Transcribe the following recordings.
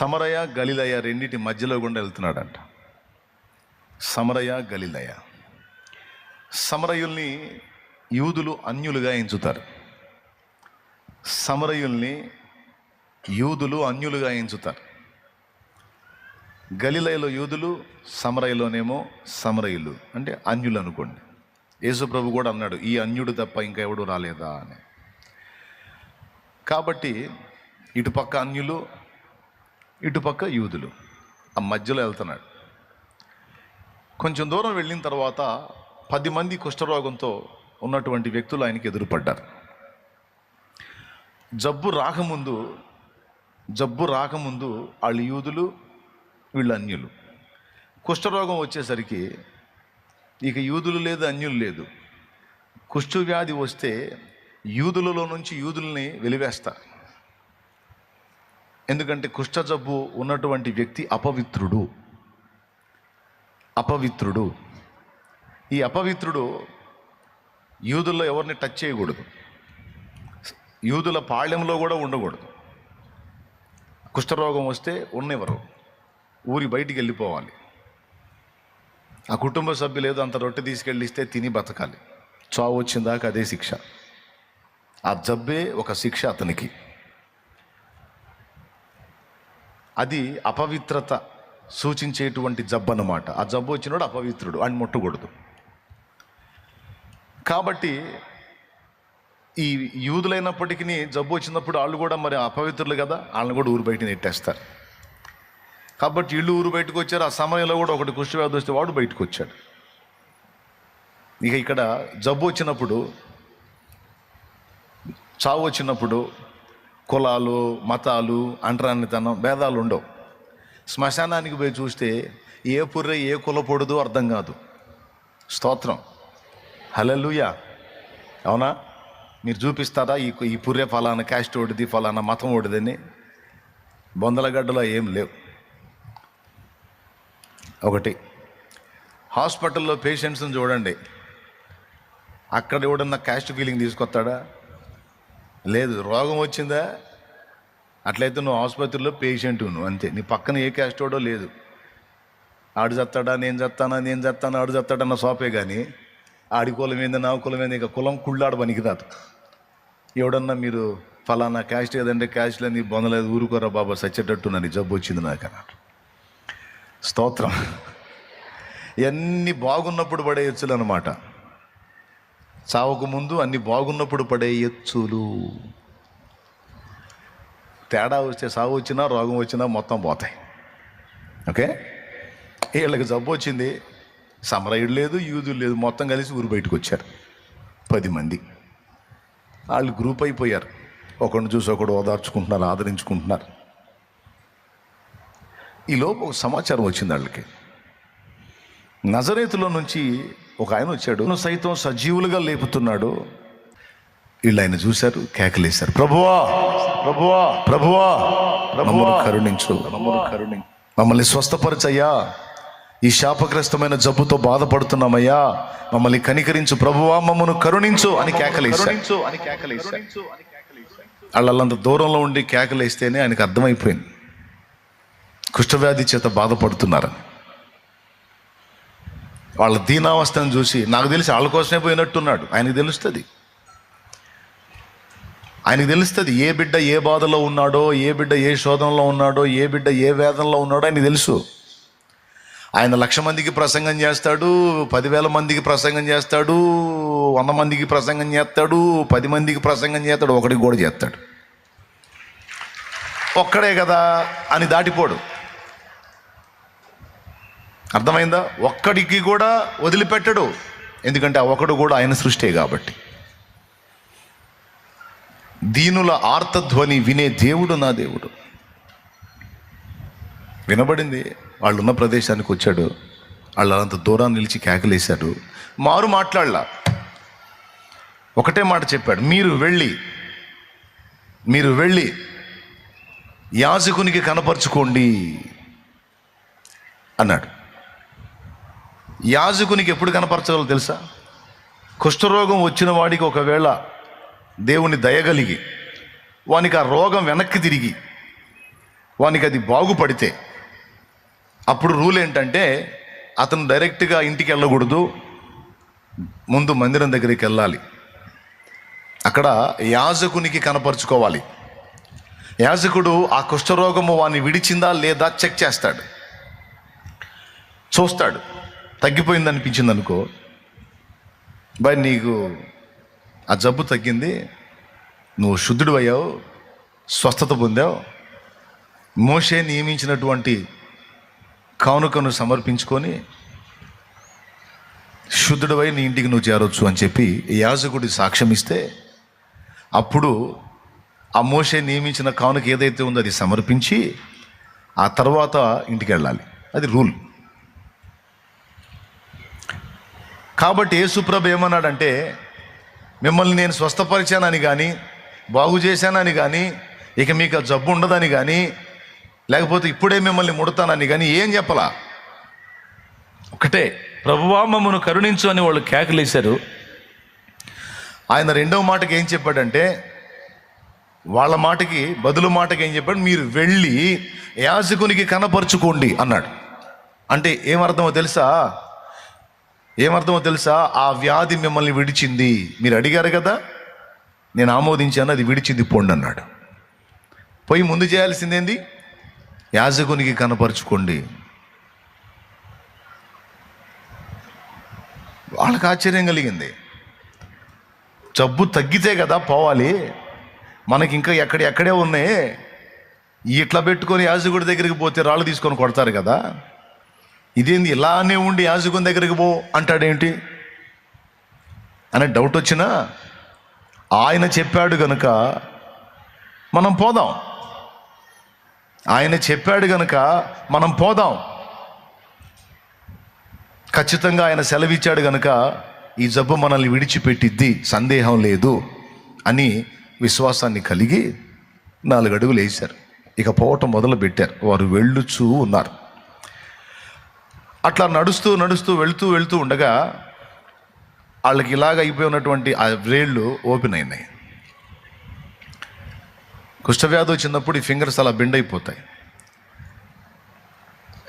సమరయ గలిలయ రెండిటి మధ్యలో గుండా వెళ్తున్నాడంట. సమరయ గలిలయ. సమరయుల్ని యూదులు అన్యులుగా ఎంచుతారు. సమరయుల్ని యూదులు అన్యులుగా ఎంచుతారు. గలిలయలో యూదులు సమరయలోనేమో సమరయులు. అంటే అన్యులు అనుకోండి. యేసుప్రభు కూడా అన్నాడు ఈ అన్యుడు తప్ప ఇంకా ఎవడు రాలేదా? అని. కాబట్టి ఇటుపక్క అన్యులు ఇటుపక్క యూదులు. ఆ మధ్యలో వెళ్తున్నాడు. కొంచెం దూరం వెళ్ళిన తర్వాత పది మంది కుష్ఠరోగంతో ఉన్నటువంటి వ్యక్తులు ఆయనకి ఎదురుపడ్డారు. జబ్బు రాకముందు జబ్బు రాకముందు వాళ్ళు యూదులు వీళ్ళు అన్యులు. కుష్ఠరోగం వచ్చేసరికి ఇక యూదులు లేదు అన్యులు లేదు. కుష్ఠు వ్యాధి వస్తే యూదులలో నుంచి యూదుల్ని వెలివేస్తారు. ఎందుకంటే కుష్ఠ జబ్బు ఉన్నటువంటి వ్యక్తి అపవిత్రుడు. అపవిత్రుడు. ఈ అపవిత్రుడు యూదుల్లో ఎవరిని టచ్ చేయకూడదు. యూదుల పాళ్యంలో కూడా ఉండకూడదు. కుష్ఠరోగం వస్తే ఉన్నెవరు ఊరి బయటికి వెళ్ళిపోవాలి. ఆ కుటుంబ సభ్యులు ఏదో అంత రొట్టె తీసుకెళ్ళిస్తే తిని బతకాలి. చావు వచ్చిందాక అదే శిక్ష. ఆ జబ్బే ఒక శిక్ష అతనికి. అది అపవిత్రత సూచించేటువంటి జబ్బు అన్నమాట ఆ జబ్బు వచ్చినోడు అపవిత్రుడు అని ముట్టకూడదు. కాబట్టి ఈ యూదులైనప్పటికీ జబ్బు వచ్చినప్పుడు వాళ్ళు కూడా మరి అపవిత్రులు కదా వాళ్ళని కూడా ఊరు బయట నెట్టేస్తారు. కాబట్టి ఇళ్ళు ఊరు బయటకు వచ్చారు ఆ సమయంలో కూడా ఒకటి కుష్ఠవ్యాధి వస్తే వాడు బయటకు వచ్చాడు. ఇక ఇక్కడ జబ్బు వచ్చినప్పుడు చావు వచ్చినప్పుడు కులాలు మతాలు అంటరానితనం భేదాలు ఉండవు. శ్మశానానికి పోయి చూస్తే ఏ పుర్రె ఏ కులపొడదు అర్థం కాదు. స్తోత్రం. హలలుయా అవునా? మీరు చూపిస్తారా? ఈ ఈ పుర్రె ఫలానా క్యాస్ట్ ఓడిది ఫలానా మతం ఓడిదని? బొందలగడ్డలో ఏం లేవు. ఒకటి. హాస్పిటల్లో పేషెంట్స్ని చూడండి. అక్కడ ఎవడన్నా క్యాస్ట్ ఫీలింగ్ తీసుకొస్తాడా? లేదు. రోగం వచ్చిందా? అట్లయితే నువ్వు ఆసుపత్రిలో పేషెంట్ నువ్వు అంతే. నీ పక్కన ఏ క్యాస్ట్ లేదు. ఆడు చస్తాడా నేను చస్తానా నేను చస్తాను ఆడు చస్తాడన్న సోపే కానీ ఆడి కులం ఏంది నా కులం ఏంది ఇక కులం కుళ్ళాడు పనికిరాదు. ఎవడన్నా మీరు ఫలానా క్యాస్ట్ ఏదంటే నీ బొందలేదు ఊరుకోరా బాబా సచ్చేటట్టు నన్ను జబ్బు వచ్చింది నాకు అన్నాడు. స్తోత్రం. ఎన్ని బాగున్నప్పుడు పడే ఎచ్చులు అనమాట చావకు ముందు అన్ని బాగున్నప్పుడు పడే ఎచ్చులు. తేడా వస్తే సాగు వచ్చినా రోగం వచ్చినా మొత్తం పోతాయి. ఓకే? వీళ్ళకి జబ్బు వచ్చింది సమరయుడు లేదు యూదులు లేదు మొత్తం కలిసి ఊరు బయటకు వచ్చారు. పది మంది. వాళ్ళు గ్రూప్ అయిపోయారు. ఒకరిని చూసి ఒకడు ఓదార్చుకుంటున్నారు ఆదరించుకుంటున్నారు. ఈలోపు ఒక సమాచారం వచ్చింది వాళ్ళకి. నజరేతులో నుంచి ఒక ఆయన వచ్చాడు. సైతం సజీవులుగా లేపుతున్నాడు. వీళ్ళు ఆయన చూశారు కేకలేశారు. ప్రభువా! ప్రభువా! ప్రభువా! మమ్మల్ని కరుణించు. మమ్మల్ని కరుణి మమ్మల్ని స్వస్థపరచయ్యా. ఈ శాపగ్రస్తమైన జబ్బుతో బాధపడుతున్నామయ్యా. మమ్మల్ని కనికరించు ప్రభువా మమ్మల్ని కరుణించు అని కేకలేశారు అని కేకలేశారు వాళ్ళంత దూరంలో ఉండి కేకలేస్తేనే ఆయనకు అర్థమైపోయింది. కుష్ఠవ్యాధి చేత బాధపడుతున్నారని. వాళ్ళ దీనావస్థను చూసి నాకు తెలిసి వాళ్ళ కోసమే పోయినట్టున్నాడు. ఆయనకు తెలుస్తుంది. ఆయనకు తెలుస్తుంది ఏ బిడ్డ ఏ బాధలో ఉన్నాడో ఏ బిడ్డ ఏ శోధనలో ఉన్నాడో ఏ బిడ్డ ఏ వేదనలో ఉన్నాడో ఆయనకు తెలుసు. ఆయన లక్ష మందికి ప్రసంగం చేస్తాడు పదివేల మందికి ప్రసంగం చేస్తాడు వంద మందికి ప్రసంగం చేస్తాడు పది మందికి ప్రసంగం చేస్తాడు ఒకడికి కూడా చేస్తాడు. ఒక్కడే కదా అని దాటిపోడు. అర్థమైందా? ఒక్కడికి కూడా వదిలిపెట్టడు. ఎందుకంటే ఆ ఒకడు కూడా ఆయన సృష్టే కాబట్టి. దీనుల ఆర్తధ్వని వినే దేవుడు నా దేవుడు. వినబడింది? వాళ్ళున్న ప్రదేశానికి వచ్చాడు. వాళ్ళు అంత దూరం నిలిచి కేకలేశాడు. మారు మాట్లాడలా. ఒకటే మాట చెప్పాడు. మీరు వెళ్ళి మీరు వెళ్ళి యాజకునికి కనపరుచుకోండి అన్నాడు. యాజకునికి ఎప్పుడు కనపరచగలో తెలుసా? కుష్ఠరోగం వచ్చిన వాడికి ఒకవేళ దేవుని దయగలిగి వానికి ఆ రోగం వెనక్కి తిరిగి వానికి అది బాగుపడితే అప్పుడు రూల్ ఏంటంటే అతను డైరెక్ట్గా ఇంటికి వెళ్ళకూడదు ముందు మందిరం దగ్గరికి వెళ్ళాలి. అక్కడ యాజకునికి కనపరుచుకోవాలి. యాజకుడు ఆ కుష్ఠరోగము వాని విడిచిందా లేదా చెక్ చేస్తాడు. చూస్తాడు. తగ్గిపోయింది అనిపించింది అనుకో బై నీకు ఆ జబ్బు తగ్గింది. నువ్వు శుద్ధుడు అయ్యావు స్వస్థత పొందావు. మోషే నియమించినటువంటి కానుకను సమర్పించుకొని శుద్ధుడవై నీ ఇంటికి నువ్వు చేరొచ్చు అని చెప్పి యాజకుడి సాక్ష్యం ఇస్తే అప్పుడు ఆ మోషే నియమించిన కానుక ఏదైతే ఉందో అది సమర్పించి ఆ తర్వాత ఇంటికి వెళ్ళాలి. అది రూల్. కాబట్టి యేసుప్రభు ఏమన్నాడంటే మిమ్మల్ని నేను స్వస్థపరిచానని కానీ బాగు చేశానని కానీ ఇక మీకు ఆ జబ్బు ఉండదని కానీ లేకపోతే ఇప్పుడే మిమ్మల్ని ముడతానని కానీ ఏం చెప్పలా? ఒకటే ప్రభువా మమ్మను కరుణించు అని వాళ్ళు కేకలేశారు. ఆయన రెండవ మాటకి ఏం చెప్పాడంటే వాళ్ళ మాటకి బదులు మాటకి ఏం చెప్పాడు? మీరు వెళ్ళి యాజకునికి కనపరుచుకోండి అన్నాడు. అంటే ఏమర్థమో తెలుసా? ఏమర్థమో తెలుసా? ఆ వ్యాధి మిమ్మల్ని విడిచింది. మీరు అడిగారు కదా? నేను ఆమోదించాను అది విడిచింది పోండి అన్నాడు. పోయి ముందు చేయాల్సిందేంది? యాజకునికి కనపరుచుకోండి. వాళ్ళకి ఆశ్చర్యం కలిగింది. జబ్బు తగ్గితే కదా పోవాలి. మనకి ఇంకా ఎక్కడ ఎక్కడే ఉన్నాయి. ఇట్లా పెట్టుకొని యాజకుడి దగ్గరికి పోతే రాళ్ళు తీసుకొని కొడతారు కదా? ఇదేంది ఇలానే ఉండి యాజకుని దగ్గరికి పో అంటాడేంటి? అనే డౌట్ వచ్చినా ఆయన చెప్పాడు గనుక మనం పోదాం. ఆయన చెప్పాడు గనుక మనం పోదాం. ఖచ్చితంగా ఆయన సెలవిచ్చాడు గనుక ఈ జబ్బు మనల్ని విడిచిపెట్టిద్ది సందేహం లేదు అని విశ్వాసాన్ని కలిగి నాలుగు అడుగులు వేశారు. ఇక పోవటం మొదలు పెట్టారు వారు వెళ్ళుచూ ఉన్నారు. అట్లా నడుస్తూ నడుస్తూ వెళుతూ వెళుతూ ఉండగా వాళ్ళకి ఇలాగ అయిపోయి ఉన్నటువంటి ఆ రేళ్ళు ఓపెన్ అయినాయి. కుష్ఠవ్యాధి వచ్చినప్పుడు ఈ ఫింగర్స్ అలా బెండ్ అయిపోతాయి.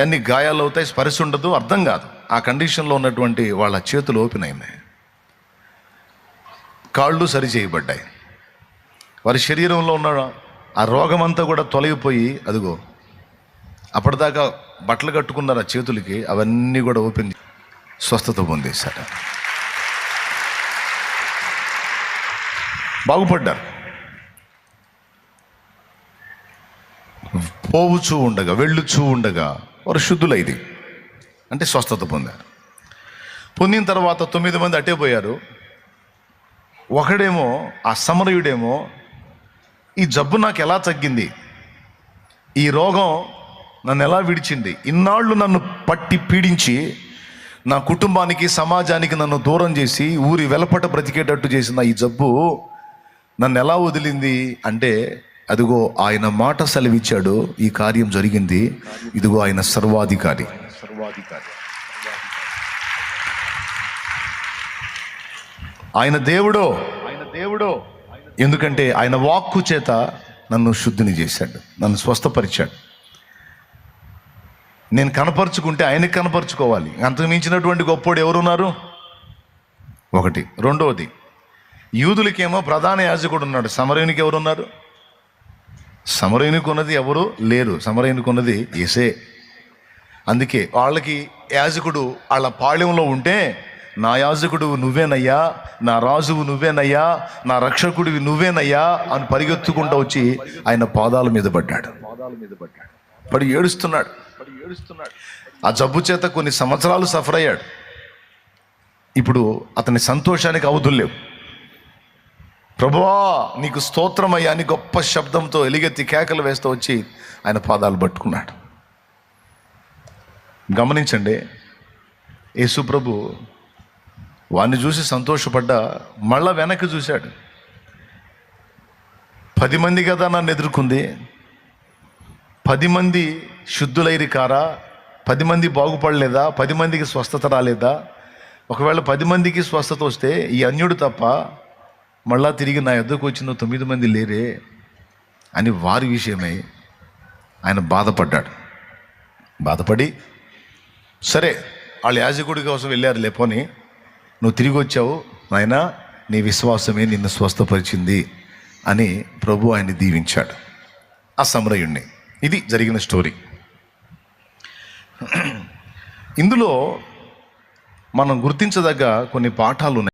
అన్ని గాయాలు అవుతాయి స్పర్శ ఉండదు అర్థం కాదు. ఆ కండిషన్లో ఉన్నటువంటి వాళ్ళ చేతులు ఓపెన్ అయినాయి. కాళ్ళు సరి చేయబడ్డాయి. వారి శరీరంలో ఉన్న ఆ రోగం అంతా కూడా తొలగిపోయి అదిగో అప్పటిదాకా బట్టలు కట్టుకున్నారు ఆ చేతులకి అవన్నీ కూడా ఓపెన్ స్వస్థత పొందేశారు. బాగుపడ్డారు. పోవుచూ ఉండగా వెళ్ళుచూ ఉండగా వారు శుద్ధులైది అంటే స్వస్థత పొందారు. పొందిన తర్వాత తొమ్మిది మంది అట్టే పోయారు. ఒకడేమో ఆ సమరయుడేమో ఈ జబ్బు నాకు ఎలా తగ్గింది? ఈ రోగం నన్ను ఎలా విడిచింది? ఇన్నాళ్ళు నన్ను పట్టి పీడించి నా కుటుంబానికి సమాజానికి నన్ను దూరం చేసి ఊరి వెలపట బ్రతికేటట్టు చేసిన ఈ జబ్బు నన్ను ఎలా వదిలింది అంటే అదిగో ఆయన మాట సెలవిచ్చాడు ఈ కార్యం జరిగింది. ఇదిగో ఆయన సర్వాధికారి. ఆయన దేవుడో ఆయన దేవుడో ఎందుకంటే ఆయన వాక్కు చేత నన్ను శుద్ధిని చేశాడు నన్ను స్వస్థపరిచాడు. నేను కనపరుచుకుంటే ఆయనకి కనపరుచుకోవాలి. అంతకు మించినటువంటి గొప్పోడు ఎవరున్నారు? ఒకటి. రెండవది యూదులకేమో ప్రధాన యాజకుడు ఉన్నాడు. సమరయునికి ఎవరున్నారు? సమరయునికి ఉన్నది ఎవరు? లేరు. సమరయునికి ఉన్నది ఏసే అందుకే వాళ్ళకి యాజకుడు వాళ్ళ పాళ్యంలో ఉంటే నా యాజకుడు నువ్వేనయ్యా నా రాజువు నువ్వేనయ్యా నా రక్షకుడివి నువ్వేనయ్యా అని పరిగెత్తుకుంటూ వచ్చి ఆయన పాదాల మీద పడ్డాడు. పడి ఏడుస్తున్నాడు. ఆ జబ్బు చేత కొన్ని సంవత్సరాలు సఫర్ అయ్యాడు. ఇప్పుడు అతని సంతోషానికి అవధులు లేవు. ప్రభువా నీకు స్తోత్రమయ్యా అని గొప్ప శబ్దంతో ఎలిగెత్తి కేకలు వేస్తూ వచ్చి ఆయన పాదాలు పట్టుకున్నాడు. గమనించండి యేసు ప్రభు వాడిని చూసి సంతోషపడ్డా మళ్ళా వెనక్కి చూశాడు. పది మంది కదా నన్ను ఎదుర్కొంది పది మంది శుద్ధులైరి కారా? పది మంది బాగుపడలేదా? పది మందికి స్వస్థత రాలేదా? ఒకవేళ పది మందికి స్వస్థత వస్తే ఈ అన్యుడు తప్ప మళ్ళా తిరిగి నా ఎద్దకు వచ్చిన తొమ్మిది మంది లేరే అని వారి విషయమై ఆయన బాధపడ్డాడు. బాధపడి సరే వాళ్ళు యాజకుడి కోసం వెళ్ళారు లేపోని నువ్వు తిరిగి వచ్చావు నాయనా నీ విశ్వాసమే నిన్ను స్వస్థపరిచింది అని ప్రభు ఆయన్ని దీవించాడు. ఆ సమరయుణ్ణి. ఇది జరిగిన స్టోరీ. ఇందులో మనం గుర్తించదగ్గ కొన్ని పాఠాలు ఉన్నాయి.